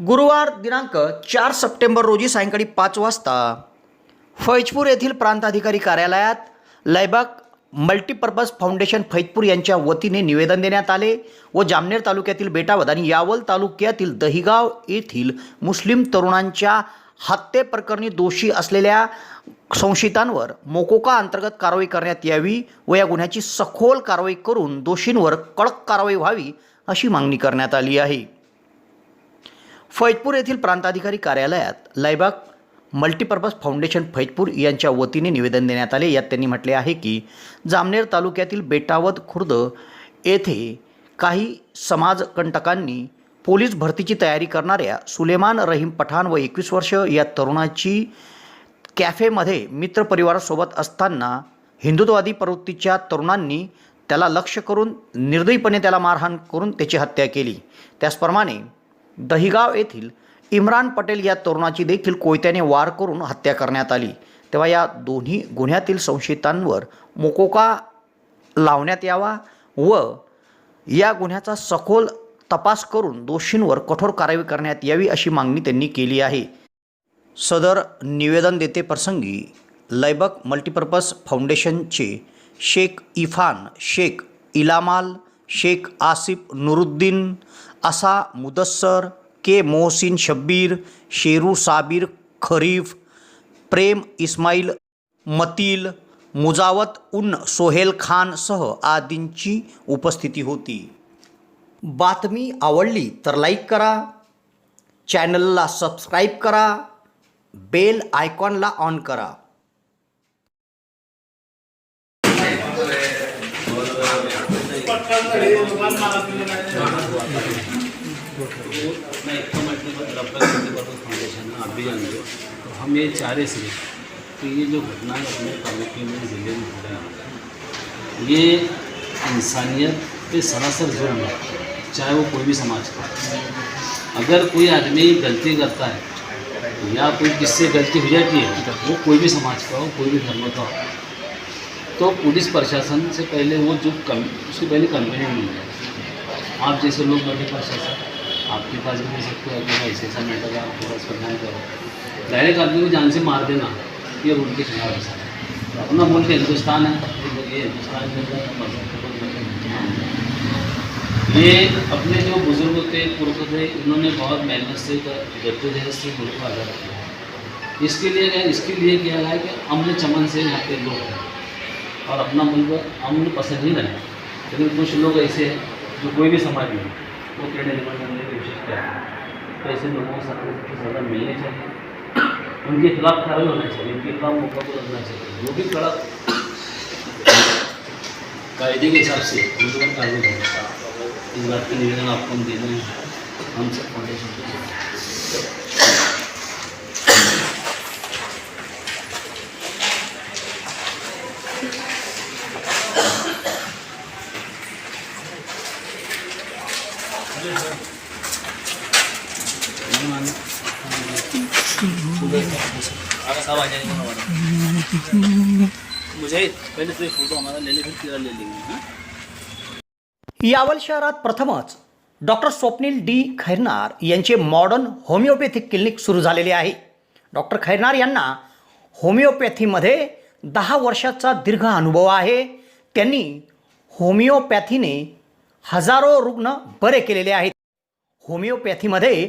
गुरुवार दिनांक चार सप्टेंबर रोजी सायंकाळी पाच वाजता फैजपूर येथील प्रांताधिकारी कार्यालयात लयबाग मल्टीपर्पज फाउंडेशन फैजपूर यांच्या वतीने निवेदन देण्यात आले व जामनेर तालुक्यातील बेटावद आणि यावल तालुक्यातील दहिगाव येथील मुस्लिम तरुणांच्या हत्येप्रकरणी दोषी असलेल्या संशयितांवर मोकोका अंतर्गत कारवाई करण्यात यावी व या गुन्ह्याची सखोल कारवाई करून दोषींवर कडक कारवाई व्हावी अशी मागणी करण्यात आली आहे. फैजपूर येथील प्रांताधिकारी कार्यालयात लायबाग मल्टीपर्पज फाउंडेशन फैजपूर यांच्या वतीने निवेदन देण्यात आले. यात त्यांनी म्हटले आहे की जामनेर तालुक्यातील बेटावद खुर्द येथे काही समाजकंटकांनी पोलीस भरतीची तयारी करणाऱ्या सुलेमान रहीम पठाण व एकवीस वर्ष या तरुणाची कॅफेमध्ये मित्रपरिवारासोबत असताना हिंदुत्ववादी प्रवृत्तीच्या तरुणांनी त्याला लक्ष करून निर्दयीपणे त्याला मारहाण करून त्याची हत्या केली. त्याचप्रमाणे दहिगाव येथील इम्रान पटेल या तरुणाची देखील कोयत्याने वार करून हत्या करण्यात आली. तेव्हा या दोन्ही गुन्ह्यातील संशयितांवर मोकोका लावण्यात यावा व या गुन्ह्याचा सखोल तपास करून दोषींवर कठोर कारवाई करण्यात यावी अशी मागणी त्यांनी केली आहे. सदर निवेदन देते प्रसंगी लैबक मल्टीपर्पज फाउंडेशनचे शेख इफान शेख इलामाल शेख आसिफ नुरुद्दीन असा मुदस्सर के मोहसिन शब्बीर शेरू साबीर खरीफ प्रेम इस्माईल मतील मुजावत उन सोहेल खानसह आदींची उपस्थिती होती. बातमी आवडली तर लाईक करा चॅनलला सबस्क्राईब करा बेल आयकॉनला ऑन करा. मतलब है आप भी हो तो हम ये चाह रहे थे कि ये जो घटनाएँ अपने तालुके में ज़िले में हो रहा है ये इंसानियत पे सरासर जुर्म है चाहे वो कोई भी समाज का अगर कोई आदमी गलती करता है या कोई किससे गलती हो जाती है वो कोई भी समाज का हो कोई भी धर्म का हो तो पुलिस प्रशासन से पहले वो जो कम, उसकी पहले कंप्लेंट मिल जाए आप जैसे लोग बैठे प्रशासन, आपके पास भी सकते हो कि ऐसे ऐसा मैटर है आप थोड़ा इसका ध्यान करो डायरेक्ट आदमी को जान से मार देना, ये रूल के खिलाफ है। सर अपना मुल्क हिंदुस्तान है, ये हिंदुस्तान के के है। ये अपने जो बुज़ुर्ग थे पुरख थे उन्होंने बहुत मेहनत से जद्दोजहद से मुल्क को आज़ाद किया। इसके लिए इसके लिए किया गया कि अमन चमन से यहाँ पे लोग हैं। और अपना मुल्क अमन पसंद ही नहीं लेकिन कुछ लोग ऐसे हैं जो कोई भी समाज में वो टेढ़े निकल करने की कोशिश करते हैं। तो ऐसे लोगों को सख्त से सज़ा मिलनी चाहिए। उनके खिलाफ कार्रवाई होना चाहिए। उनके खिलाफ मौका को लगना चाहिए। जो भी कड़क कायदे के हिसाब से उनके कार्रवाई होनी चाहिए। इस बात की निवेदन आपको हम देना है। हम सब फाउंडेशन को यावल शहरात प्रथमच डॉक्टर स्वप्नील डी खैरनार यांचे मॉडर्न होमिओपॅथिक क्लिनिक सुरू झालेले आहे. डॉक्टर खैरनार यांना होमिओपॅथीमध्ये दहा वर्षाचा दीर्घ अनुभव आहे. त्यांनी होमिओपॅथीने हजारो रुग्ण बरे केलेले आहेत. होमिओपॅथीमध्ये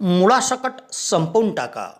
मुळासकट संपवून टाका.